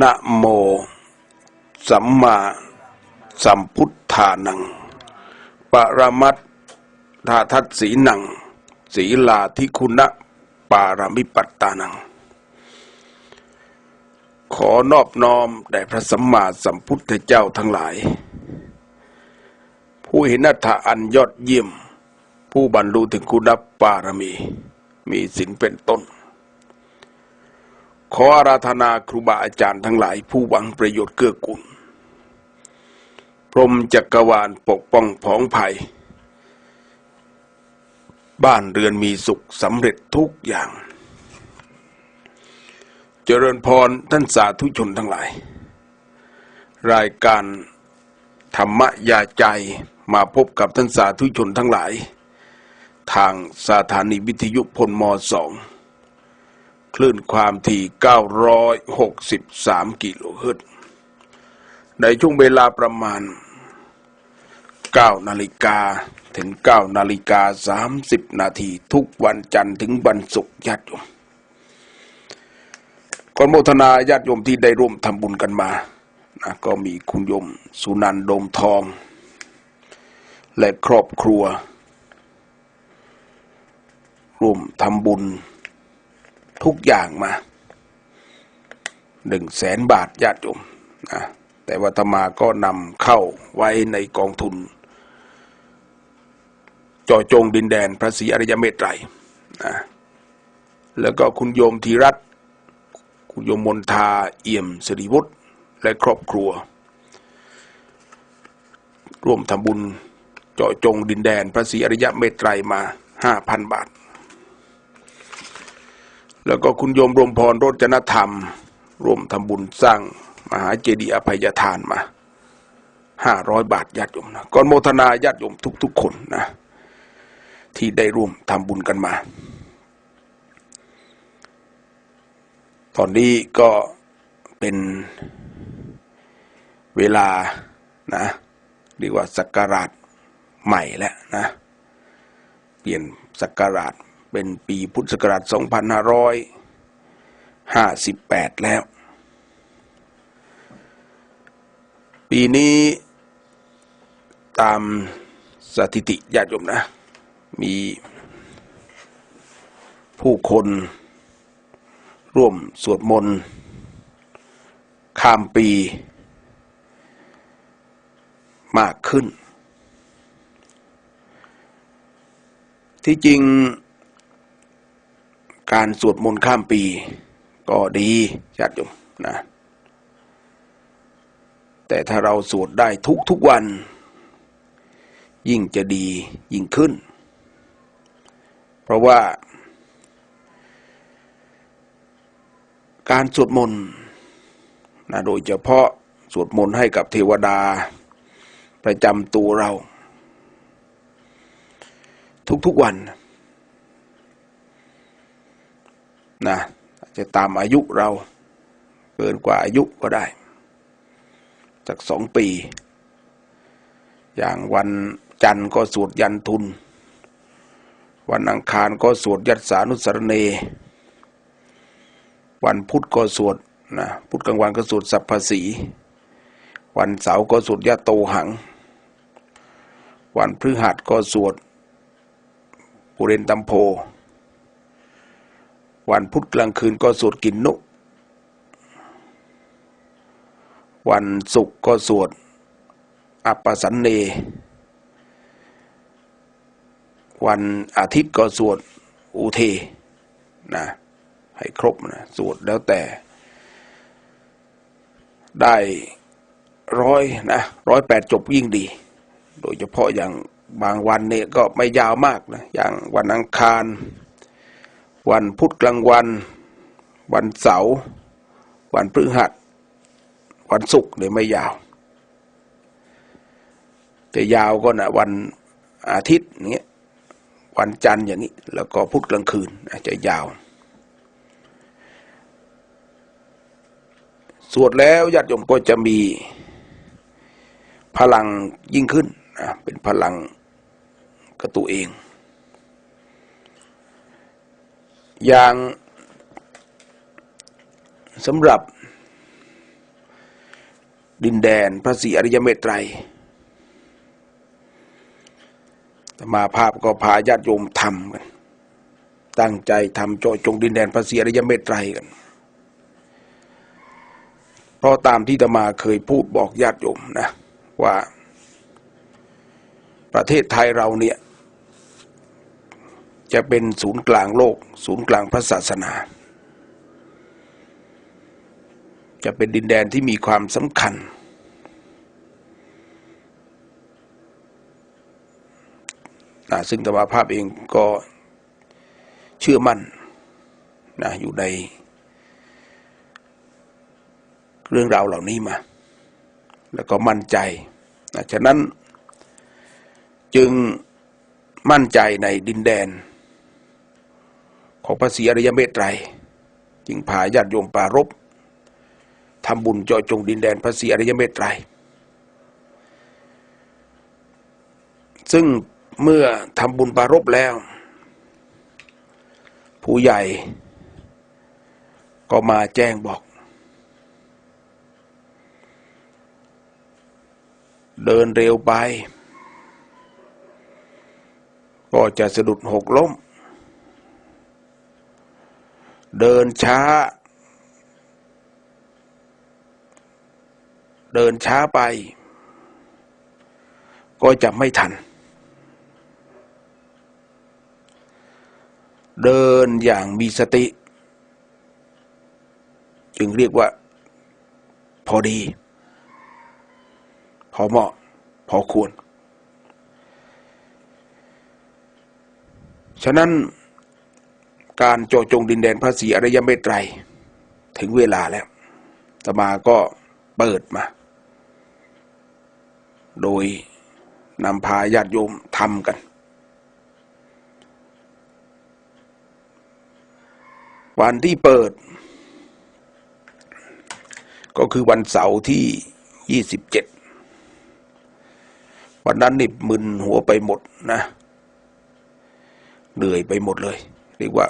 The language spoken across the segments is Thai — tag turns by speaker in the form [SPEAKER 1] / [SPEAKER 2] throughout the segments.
[SPEAKER 1] นะโม สัมมาสัมพุทธานัง ปรมัตถาทัตสีนังศีลาธิคุณะปารมิปัตตานัง ขอนอบน้อมแด่พระสัมมาสัมพุทธเจ้าทั้งหลาย ผู้เห็นอัตถะอันยอดเยี่ยม ผู้บรรลุถึงคุณปารมี มีศีลเป็นต้น ขออาราธนาครูบาอาจารย์ทั้งหลายผู้หวังประโยชน์เกื้อกูลพรหมจักรวาลปกป้องผองภัย บ้านเรือนมีสุขสำเร็จทุกอย่าง เจริญพรท่านสาธุชนทั้งหลาย รายการธรรมยาใจมาพบกับท่านสาธุชนทั้งหลาย ทางสถานีวิทยุพลมสอง คลื่นความถี่ 963 กิโลเฮิรตซ์ในช่วงเวลาประมาณ 9 นาฬิกาถึง 9 นาฬิกา 30 นาทีทุกวันจันทร์ถึงวันศุกร์ญาติโยมก่อนโมทนาญาติโยมที่ได้ร่วมทำบุญกันมานะก็มีคุณโยมสุนันท์โดมทอง และครอบครัว ร่วมทำบุญ ทุกอย่างมาหนึ่งแสนบาทญาติโยมนะแต่วัตมาก็นำเข้าไว้ในกองทุนจอจงดินแดนพระศรีอริยเมตไตรนะแล้วก็คุณโยมธีรัตคุณโยมมนทาเอี่ยมสิริวุฒิและครอบครัว ร่วมทำบุญเจาะจงดินแดนพระศรีอริยเมตไตรมาห้าพันบาท แล้วก็คุณโยมรวมพรโรจนธรรม ร่วมทำบุญสร้างมหาเจดีย์อภัยทานมาห้าร้อยบาทญาติโยมนะก่อนโมทนาญาติโยมทุก ๆ คนนะ ที่ได้ร่วมทำบุญกันมา ตอนนี้ก็เป็นเวลานะเรียกว่าสักการะใหม่แล้วนะ เปลี่ยนสักการะ เป็นปีพุทธศักราช 2558 แล้ว ปีนี้ตามสถิติญาติโยมนะ มีผู้คนร่วมสวดมนต์ข้ามปีมากขึ้น ที่จริง การสวดมนต์ข้ามปี ก็ดีญาติโยมนะ แต่ถ้าเราสวดได้ทุกทุกวัน ยิ่งจะดียิ่งขึ้น เพราะว่า การสวดมนต์นะโดยเฉพาะสวดมนต์ให้กับเทวดา ประจำตัวเรา ทุกๆวัน นะจะตามอายุเราเกินกว่าอายุก็ได้จากสองปี อย่างวันจันทร์ก็สวดยันทุน วันอังคารก็สวดยัตสานุสรเน วันพุธก็สวดนะพุธกลางวันก็สวดสัพพสี วันเสาร์ก็สวดยะโตหัง วันพฤหัสก็สวดปุเรนตัมโพ วันพุธกลางคืนก็สวดกินนุ วันศุกร์ก็สวดอัปปสันเน วันอาทิตย์ก็สวดอุเทนะให้ครบนะสวดแล้วแต่ ได้ร้อยนะร้อยแปดจบยิ่งดี โดยเฉพาะอย่างบางวันเนี่ยก็ไม่ยาวมากนะ อย่างวันอังคาร วันพุธกลางวัน วันเสาร์วันพฤหัส วันศุกร์เนี่ยไม่ยาวจะยาวก็นะวันอาทิตย์อย่างเงี้ยวันจันทร์อย่างนี้ แล้วก็พุธกลางคืน อาจจะยาว สวดแล้วญาติโยมก็จะมีพลังยิ่งขึ้นนะเป็นพลังกับตัวเอง อย่างสำหรับ ดินแดนพระศรีอริยเมตไตรอาตมาภาพก็พาญาติโยมทำกัน ตั้งใจทำโจจงดินแดนพระศรีอริยเมตไตรกัน เพราะตามที่ตมาเคยพูดบอกญาติโยมนะ ว่า ประเทศไทยเราเนี่ย จะเป็นศูนย์กลางโลก ศูนย์กลางพระศาสนา จะเป็นดินแดนที่มีความสำคัญนะซึ่งธรรมาภาพเองก็เชื่อมั่นนะอยู่ในเรื่องราวเหล่านี้มา แล้วก็มั่นใจนะฉะนั้นจึงมั่นใจในดินแดน ของพระศรีอริยเมตไตร จึงพาญาติโยมปรารบทำบุญเจาะจงดินแดนพระศรีอริยเมตไตร ซึ่งเมื่อทำบุญปรารบแล้ว ผู้ใหญ่ก็มาแจ้งบอก เดินเร็วไป ก็จะสะดุดหกล้ม เดินช้า เดินช้าไป ก็จะไม่ทัน เดินอย่างมีสติ จึงเรียกว่า พอดี พอเหมาะ พอควร ฉะนั้น การโจาะจงดินแดนพระศรีอริยเมตไตร ถึงเวลาแล้วตมาก็เปิดมา โดยนำพาญาติโยมทำกัน วันที่เปิด ก็คือวันเสาร์ที่ยี่สิบเจ็ดวันนั้นนี่มึนหัวไปหมดนะ เหนื่อยไปหมดเลย เรียกว่า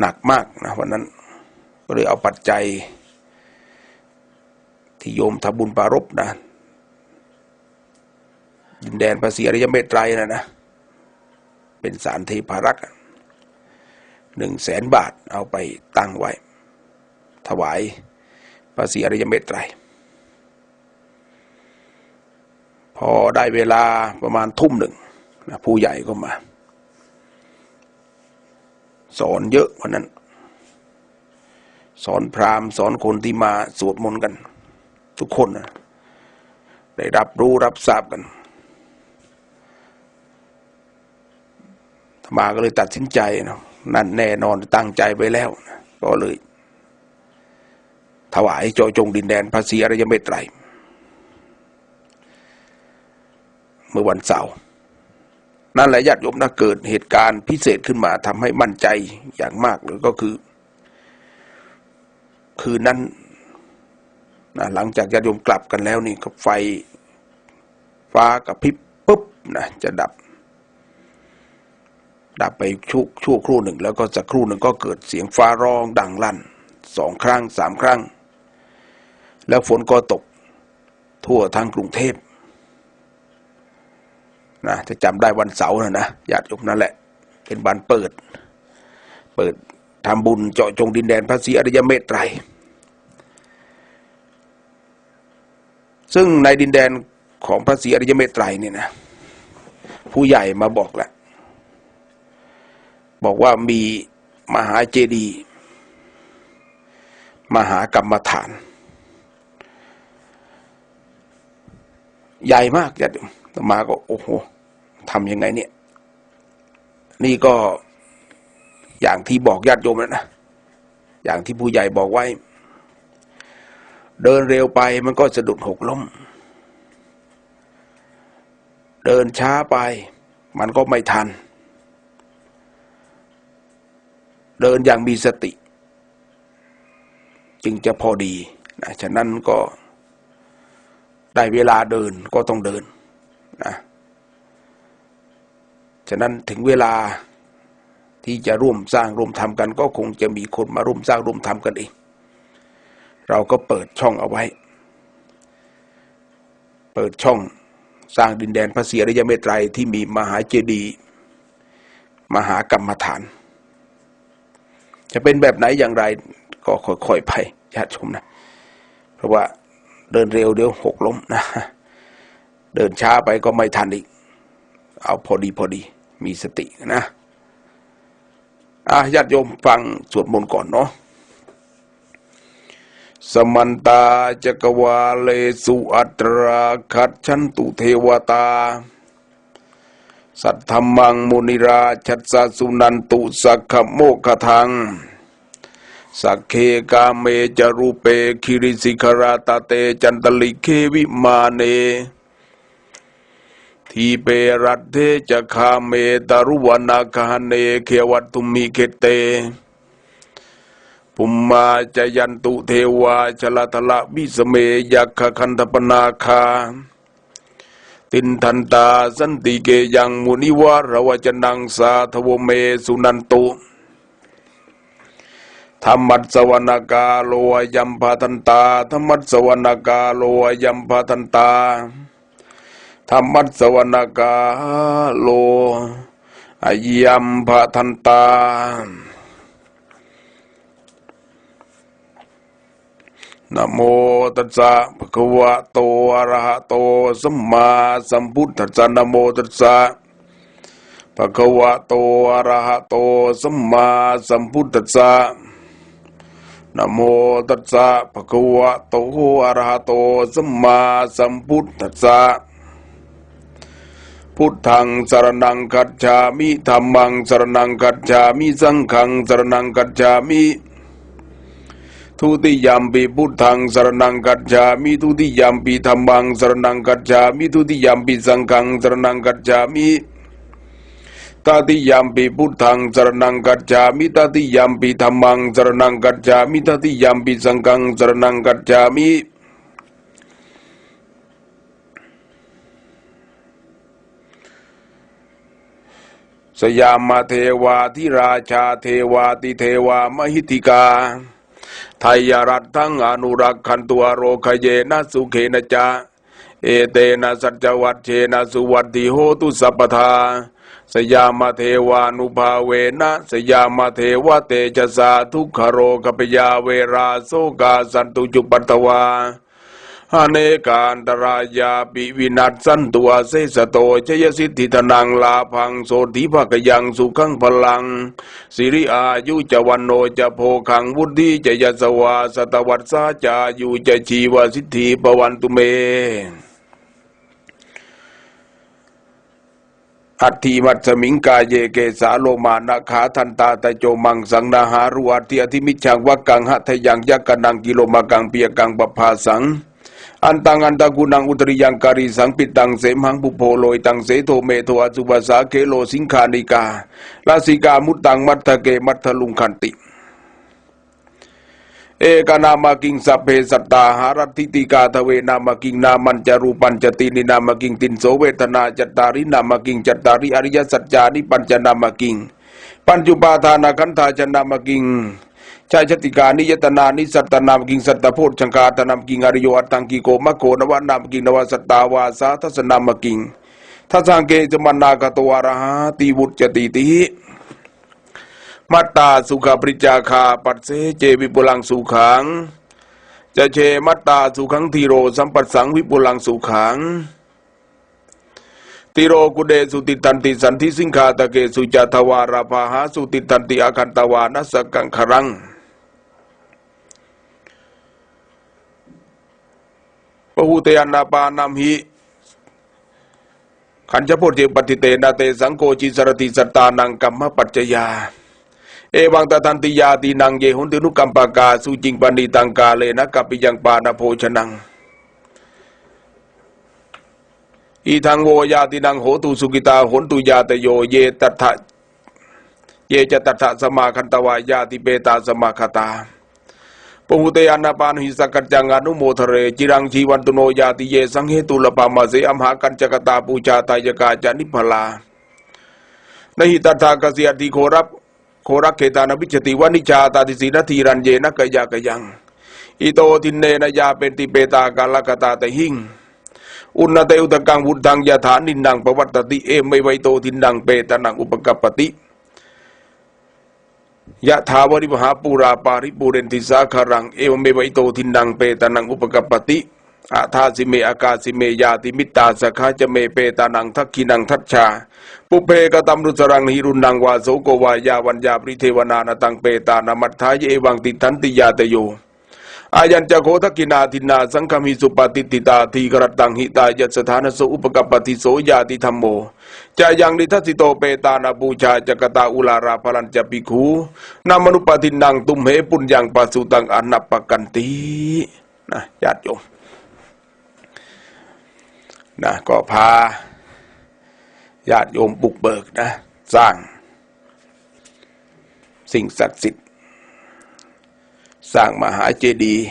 [SPEAKER 1] หนักมากนะวันนั้น ก็เลยเอาปัจจัย ที่โยมทำบุญปารบนะดินแดนภาษีอริยเมตไตรนะนะ เป็นสารเทพารักษ์หนึ่งแสนบาทเอาไปตั้งไว้ ถวายภาษีอริยเมตไตร พอได้เวลาประมาณทุ่มหนึ่งนะผู้ใหญ่ก็มา สอนเยอะวันนั้น สอนพราหมณ์สอนคนที่มาสวดมนต์กัน ทุกคนนะได้รับรู้รับทราบกันธรรมาก็เลยตัดสินใจนะนั่นแน่นอนตั้งใจไว้แล้วนะก็เลย ถวายโจาะจงดินแดนพระศรีอริยเมตไตร เมื่อวันเสาร์ นั่นแหละญาติโยมถ้าเกิดเหตุการณ์พิเศษขึ้นมาทำให้มั่นใจอย่างมากเลยก็คือ คืนนั้นนะหลังจากญาติโยมกลับกันแล้วนี่ก็ไฟฟ้ากับพริบปุ๊บนะจะดับ ดับไปชั่วชั่วครู่หนึ่ง แล้วก็สักครู่หนึ่งก็เกิดเสียงฟ้าร้องดังลั่นสองครั้งสามครั้ง แล้วฝนก็ตกทั่วทั้งกรุงเทพ นะจะจำได้วันเสาร์นะนะญาติโยมนั่นแหละ เป็นวันเปิด เปิดทำบุญเจาะจงดินแดนพระศรีอริยเมตไตร ซึ่งในดินแดนของพระศรีอริยเมตไตรเนี่ยนะผู้ใหญ่มาบอกแหละ บอกว่ามีมหาเจดีย์มหากรรมฐาน ใหญ่มากญาติโยมอมาก็โอ้โห ทำยังไงเนี่ย นี่ก็อย่างที่บอกญาติโยมแล้วนะอย่างที่ผู้ใหญ่บอกไว้ เดินเร็วไปมันก็สะดุดหกล้ม เดินช้าไป มันก็ไม่ทัน เดินอย่างมีสติ จึงจะพอดีนะฉะนั้นก็ได้เวลาเดินก็ต้องเดินนะ ฉะนั้นถึงเวลาที่จะร่วมสร้างร่วมทำกัน ก็คงจะมีคนมาร่วมสร้างร่วมทำกันเอง เราก็เปิดช่องเอาไว้ เปิดช่องสร้างดินแดนพระศรีอริยเมตไตรที่มีมหาเจดีย์มหากรรมฐาน จะเป็นแบบไหนอย่างไรก็ค่อยๆไปญาติชมนะ เพราะว่าเดินเร็วเดี๋ยวหกล้มนะ เดินช้าไปก็ไม่ทันอีก เอาพอดีพอดี มีสตินะอะญาติโยมฟังสวดมนต์ก่อนเนาะสมันตาจักวาเลสุอัตราคัดชันตุเทวตา สัทธรรมังมุนิราชัสสะสุนันตุสักขโมกขทัง สักเคกาเมจารูเปคิริสิกราตาเตจันตลิเควิมาเน ทีเปรัตเทจะคาเมตารุวนาคาเนเขวัตตุมิเขเตปุมมาจยันตุเทวาชลทละวิสเมยักขคันธปนาคา ตินทันตาสันติเกยังมุนิวารวจนังสาทวเมสุนันตุธรรมัสวนากาโลยัมพาทันตาธรรมัสสวนากาโลยัมพาทันตา ธรรมัสวนากาโลอยัมพาทันตานะโมตัสสะภะคะวะโตอะระหะโตสัมมาสัมพุทธัสสะนโมตัสสะภะคะวะโตอะระหะโตสัมมาสัมพุทธัสสะนโมตัสสะภะคะวะโตอะระหะโตสัมมาสัมพุทธัสสะ พุทธังสรณังคัจฉามิธัมมังสรณังคัจฉามิสังฆังสรณังคัจฉามิทุติยามปีพุทธังสรนังกัจฉามิทุติยามปีธรรมังสรนังกัจฉามิทุติยามปีสังฆังสรนังกัจฉามิตติยามปีพุทธังสรนังกัจฉามิตติยามปีธรรมังสรนังกัจฉามิตติยามปีสังฆังสรนังกัจฉามิ สยามมาเทวาทิราชาเทวาติเทวามหิติกาไทยรัฐทั้งอนุรักษ์ขันตัวโรคเยนะสุเขนะจาเอเตนะสัจวัตเชนะสุวัตติโหตุสัพพทาสยามเทวานุภาเวนะสยามเทวเตจสาทุกขโรกปยาเวราโสกาสันตุจุปัตตวา อเนกาอันตรายาปิวินัสสันตัวเสสโตชยสิทธิธนังลาพังโสธิภกยังสุขังพลัง สิริอายุจวันโนจะโพขังวุฒิจยสวาสตวัตสาจายุจะชีวสิทธิปวันตุเมอัตถิมัตสมิงกาเยเกสาโลมานะขาทันตาตะโจมังสังนาหารุอัติอธิมิจังวักกังหะทยังยักกันังกิโลมากังเปียกังปภาสัง อันตังอันตะกุนังอุตริยังการิสังปิตังเสมหังปุโพโลยตังเสโทเมโทอสุภาสาเคโลสิงคานิกาลาสิกามุตตังมัทธเกมัทธลุงคันติ เอกนามากิงสัพเพสัตตาหารัตติติกาทเวนามากิงนามันจารูปัญจตินินามากิงตินโสเวทนาจัตตารินามากิงจัตตาริอริยสัจจานิปัญจนามากิง ปัญจุปาทานาคันธาจนามากิง ชายชติกานิยตนานิสัตตนามกิงสัตตโพชังคาตนามกิงอริโยอัตตังกิโกมะโกนวะนามกิงนวสัตตาวาสาทัสนามกิงทัสสังเกจมันนากตวารหาติวุจติติมัตตาสุขปริจาคาปัสเสเจวิปุลังสุขังจะเชมัตตาสุขังทีโรสัมปัสสังวิปุลังสุขังติโรกุเดสุติตันติสันทิสิงคาตะเกสุจาทวาราภาหาสุติตันติอาคันตวานัสกังครัง หูเตยนาปานัมหิขันจะพูดเจปฏิเตนาเตสังโกจิสรติสัตตานังกัมมปัจจยา เอวังตทันติยาตินังเยหุนตินุกัมปากาสุจิงปณิตังกาเลนะกัปปิยังปานาโภชนังอีทังโวยาตินังโหตุสุกิตาโหนตุยาตโยเยตัทธะเยจะตัทธะสมาคันตวายาติเปตาสมาคตา ปหุเตอนาปานหิสกัจจังอนุโมทเร จิรังชีวันตุโนยาติเย สังเหตุลปามาเสอมหากัญจกตาปูชาตายกาจานิพลานหิตถากสิยติโครับโครักเขตานวิจติวานิชาตาติสีนาทีรันเยนะกยากยัง อิโตทินเนนยาเป็นติเปตากาลกตาตะหิงอุณเตอุตกังวุธังยาฐานินดังปวัตตติเอไม่ไวโตทินดังเปตานังอุปกัปปติ ยะถาวริมหาปูราปาริปูเรนติสาคารัง เอวเมวิโตทินดังเปตานังอุปกปปติอาทาสิเมอากาสิเมยาติมิตาสกขาจะเมเปตานังทักขินังทัชชา ปุเพกตัมรุสรังหิรุนังวาโสโกวายาวัญญาปริเทวนานตังเปตานามัทธายเอวังติทันติยาตโย อายัญจะโคทกินาทินาสังคมิสุปฏิติตาทีกรตังหิตายัสถานโสอุปกปปติโสยาติธรรมโมจายังนิทัสิโตเปตานาปูชาจกตาอุลาราพลัญจะปิคูนามนุปตินังตุมเหปุญญังปัสสุตังอนัปปกันตินะญาติโยมนะก็พาญาติโยมบุกเบิกนะ สร้าง สิ่งศักดิ์สิทธิ์ สร้างมหาเจดีย์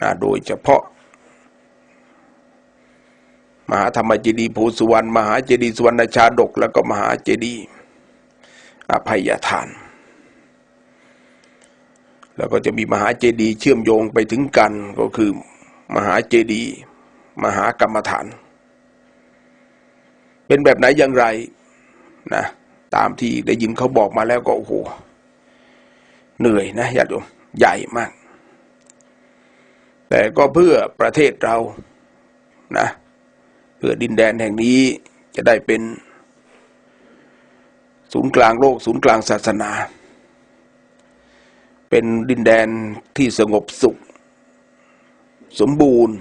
[SPEAKER 1] นะโดยเฉพาะ มหาธรรมเจดีย์ภูสุวรรณมหาเจดีย์สุวรรณชาดก แล้วก็มหาเจดีย์อภัยทาน แล้วก็จะมีมหาเจดีย์เชื่อมโยงไปถึงกันก็คือ มหาเจดีย์มหากรรมฐาน เป็นแบบไหนอย่างไรนะตามที่ได้ยินเขาบอกมาแล้วก็โอ้โห เหนื่อยนะญาติโยมใหญ่มาก แต่ก็เพื่อประเทศเรานะ เพื่อดินแดนแห่งนี้จะได้เป็น ศูนย์กลางโลก ศูนย์กลางศาสนา เป็นดินแดนที่สงบสุข สมบูรณ์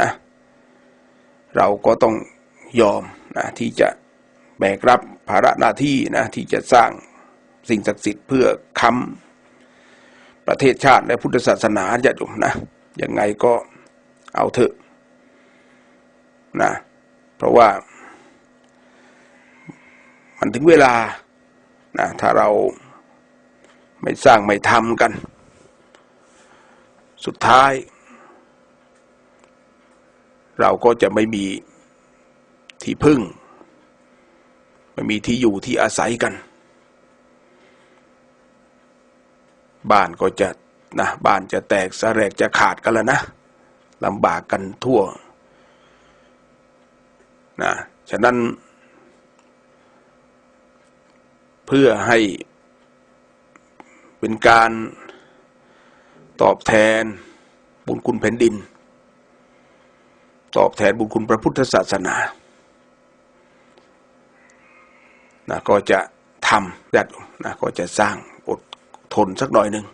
[SPEAKER 1] นะ เราก็ต้องยอมนะที่จะแบกรับภาระหน้าที่นะที่จะสร้าง สิ่งศักดิ์สิทธิ์เพื่อค้ำประเทศชาติและพุทธศาสนาญาติโยมนะยังไงก็เอาเถอะนะเพราะว่า มันถึงเวลานะถ้าเราไม่สร้างไม่ทำกัน สุดท้าย เราก็จะไม่มีที่พึ่ง ไม่มีที่อยู่ที่อาศัยกัน บ้านก็จะนะบ้านจะแตกสลกจะขาดกันแล้วนะลำบากกันทั่วนะฉะนั้น เพื่อให้เป็นการตอบแทนบุญคุณแผ่นดิน ตอบแทนบุญคุณพระพุทธศาสนานะก็จะทำญาตินะก็จะสร้าง ทนสักหน่อยหนึ่ง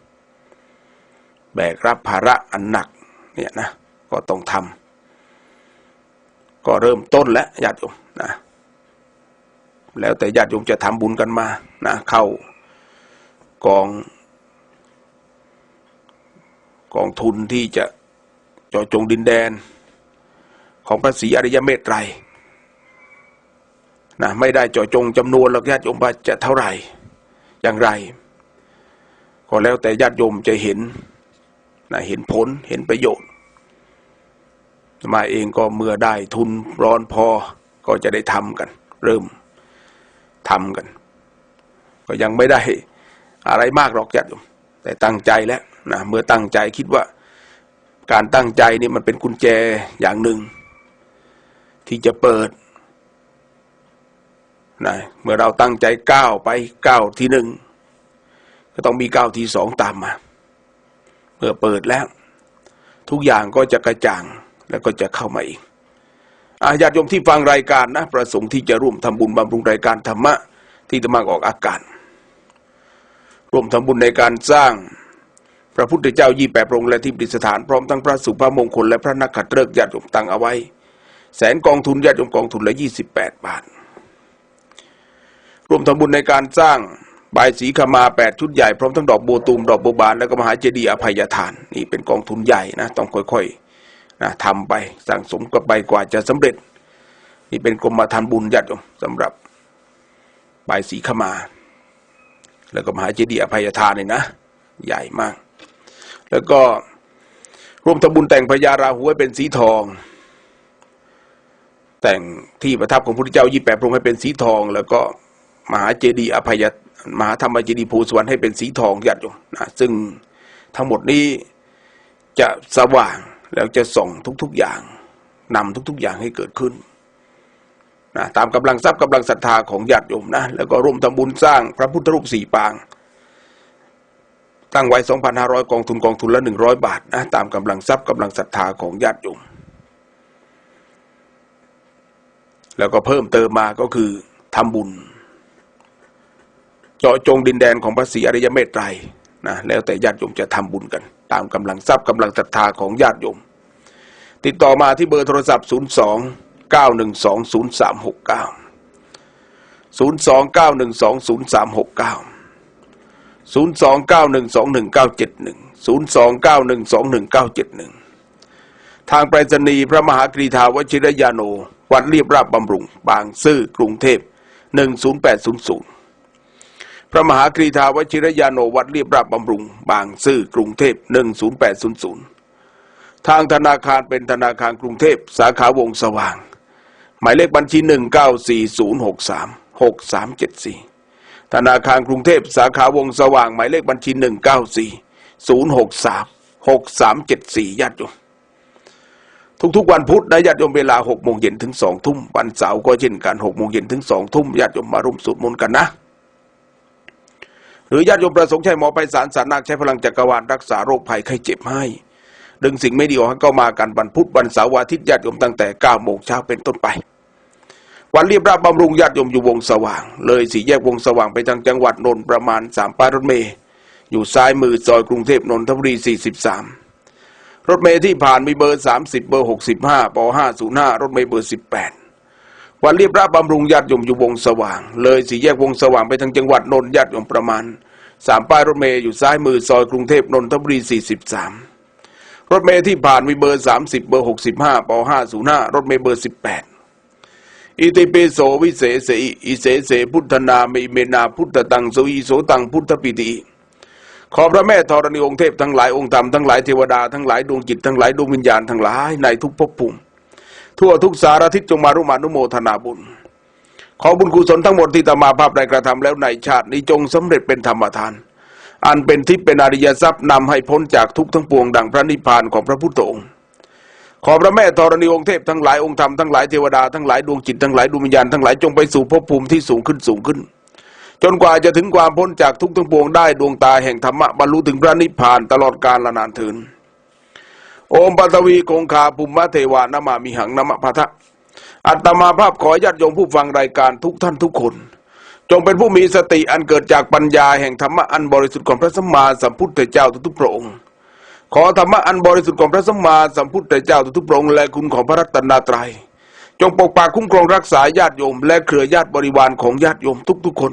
[SPEAKER 1] แบกรับภาระอันหนักเนี่ยนะก็ต้องทำก็เริ่มต้นแล้วญาติโยมนะแล้วแต่ญาติโยมจะทำบุญกันมานะเข้ากองกองทุนที่จะเจาะจงดินแดน ของพระศรีอริยเมตไตรนะไม่ได้เจาะจงจำนวนหรอกญาติโยมว่าจะเท่าไหร่ อย่างไร ก็แล้วแต่ญาติโยมจะเห็นนะเห็นผลเห็นประโยชน์ มาเองก็เมื่อได้ทุนร้อนพอก็จะได้ทำกัน เริ่มทำกัน ก็ยังไม่ได้อะไรมากหรอกญาติโยมแต่ตั้งใจแล้วนะเมื่อตั้งใจคิดว่าการตั้งใจนี่มันเป็นกุญแจอย่างหนึ่ง ที่จะเปิดนะเมื่อเราตั้งใจก้าวไปก้าวที่หนึ่ง ก็ต้องมีก้าวที่สองตามมา เมื่อเปิดแล้ว ทุกอย่างก็จะกระจ่างแล้วก็จะเข้ามาอีกอาญาติโยมที่ฟังรายการนะประสงค์ที่จะร่วมทำบุญบำรุงรายการธรรมะที่จะมาออกอากาศร่วมทำบุญในการสร้างพระพุทธเจ้ายี่แปดพระองค์และที่ประดิษฐานพร้อมทั้งพระสุภาพมงคลและพระนักขัตฤกษ์ญาติโยมตั้งเอาไว้ แสนกองทุนญาติโยมกองทุนละยี่สิบแปดบาท ร่วมทำบุญในการสร้าง บายสีขมาแปดชุดใหญ่พร้อมทั้งดอกบัวตูมดอกบัวบานแล้วก็มหาเจดีย์อภัยทาน นี่เป็นกองทุนใหญ่นะต้องค่อยๆนะทำไปสั่งสมกันไปกว่าจะสำเร็จ นี่เป็นกรมธรรม์บุญญาติโยมสำหรับบายสีขมา แล้วก็มหาเจดีย์อภัยทานนี่นะ ใหญ่มาก แล้วก็ร่วมทำบุญแต่งพญาราหูให้เป็นสีทอง แต่งที่ประทับของพระพุทธเจ้ายี่แปดพระองค์ให้เป็นสีทอง แล้วก็มหาเจดีย์อภัย มหาธรรมเจดีย์ภูสวรรค์ให้เป็นสีทองญาติโยมนะซึ่งทั้งหมดนี้จะสว่างแล้วจะส่งทุกๆอย่างนำทุกๆอย่างให้เกิดขึ้นนะตามกำลังทรัพย์กำลังศรัทธาของญาติโยมนะแล้วก็ร่วมทำบุญสร้างพระพุทธรูปสี่ปาง ตั้งไว้ 2,500 กองทุนกองทุนละ 100 บาทนะตามกำลังทรัพย์กำลังศรัทธาของญาติโยมแล้วก็เพิ่มเติมมาก็คือทำบุญ เจาะจงดินแดนของพระศรีอริยเมตไตรนะแล้วแต่ญาติโยมจะทำบุญกัน ตามกำลังทรัพย์กำลังศรัทธาของญาติโยม ติดต่อมาที่เบอร์โทรศัพท์ 02 912 0369 02 912 0369 029121971 029121971 ทางไปรษณีย์พระมหากรีธาวชิรยาโน วัดเรียบราบบำรุง บางซื่อกรุงเทพ 10800 พระมหากรีธาวชิรยานโนวัดเรียบราบบำรุง บางซื่อกรุงเทพ 10800 ทางธนาคารเป็นธนาคารกรุงเทพ สาขาวงสว่าง หมายเลขบัญชี 1940636374 ธนาคารกรุงเทพ สาขาวงสว่าง หมายเลขบัญชี 1940636374ญาติโยมทุกๆวันพุธนะญาติโยมเวลา6โมงเย็นถึง2ทุ่มวันเสาร์ก็เช่นกัน6โมงเย็นถึง2ทุ่มญาติโยมมาร่วมสวดมนต์กันนะ หรือญาติโยมประสงค์ใช้หมอไปสารสารนาคใช้พลังจักรวาลรักษาโรคภัยไข้เจ็บให้ดึงสิ่งไม่ดีออกให้ก็มากันวันพุธวันเสาร์วันอาทิตย์ญาติโยมตั้งแต่9โมงเช้าเป็นต้นไป วันเรียบราบบำรุงญาติโยมอยู่วงสว่าง เลยสี่แยกวงสว่างไปทางจังหวัดนนท์ประมาณสามป้ายรถเมย์อยู่ซ้ายมือซอยกรุงเทพนนทบุรี 43 รถเมย์ที่ผ่านมีเบอร์ 30 เบอร์ 65ป505 รถเมย์เบอร์ 18 วันเรียบราบบำรุงญาติโยมอยู่วงสว่าง เลยสี่แยกวงสว่างไปทางจังหวัดนนท์ญาติโยมประมาณสามป้ายรถเมย์อยู่ซ้ายมือซอยกรุงเทพนนทบุรี43 รถเมย์ที่ผ่านมีเบอร์ 30 เบอร์ 65ป505 รถเมย์เบอร์ 18 อิติปิโสวิเศษสอิอิเสเสพุทธนามิเมนาพุทธตังโสอิโสตังพุทธปิติขอพระแม่ธรณีองค์เทพทั้งหลายองค์ธรรมทั้งหลายเทวดาทั้งหลายดวงจิตทั้งหลายดวงวิญญาณทั้งหลายในทุกภพภูมิ ทั่วทุกสารทิศจงมารุมานุโมทนาบุญ ขอบุญกุศลทั้งหมดที่ตมาภาพได้กระทำแล้วในชาตินี้จงสำเร็จเป็นธรรมทาน อันเป็นทิพย์เป็นอริยทรัพย์นำให้พ้นจากทุกทั้งปวงดังพระนิพพานของพระพุทธองค์ขอพระแม่ธรณีองค์เทพทั้งหลายองค์ธรรมทั้งหลายเทวดาทั้งหลายดวงจิตทั้งหลายดวงวิญญาณทั้งหลายจงไปสู่ภพภูมิที่สูงขึ้นสูงขึ้น จนกว่าจะถึงความพ้นจากทุกทั้งปวงได้ดวงตาแห่งธรรมะบรรลุถึงพระนิพพานตลอดกาลละนานเถิน โอมปัตวีคงคาภูมิเทวานามามิหังนามะพะทะอัตมาภาพขอญาติโยมผู้ฟังรายการทุกท่านทุกคน จงเป็นผู้มีสติอันเกิดจากปัญญาแห่งธรรมะอันบริสุทธิ์ของพระสัมมาสัมพุทธเจ้าทุกๆพระองค์ ขอธรรมะอันบริสุทธิ์ของพระสัมมาสัมพุทธเจ้าทุกๆพระองค์และคุณของพระรัตนตรัย จงปกปักคุ้มครองรักษาญาติโยม และเครือญาติบริวารของญาติโยมทุกๆคน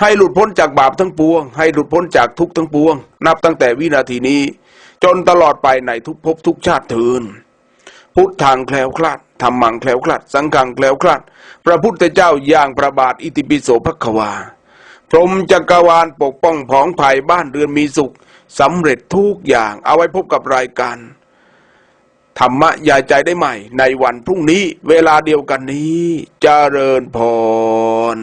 [SPEAKER 1] ให้หลุดพ้นจากบาปทั้งปวง ให้หลุดพ้นจากทุกทั้งปวง นับตั้งแต่วินาทีนี้ จนตลอดไปในทุกภพทุกชาติเทินพุทธังแคล้วคลาดธรรมังแคล้วคลาด สังฆังแคล้วคลาด พระพุทธเจ้าย่างประบาทอิติปิโสภควา พรหมจักรวาลปกป้องผองภัยบ้านเรือนมีสุขสำเร็จทุกอย่างเอาไว้พบกับรายการ ธรรมะยายใจได้ใหม่ ในวันพรุ่งนี้เวลาเดียวกันนี้เจริญพร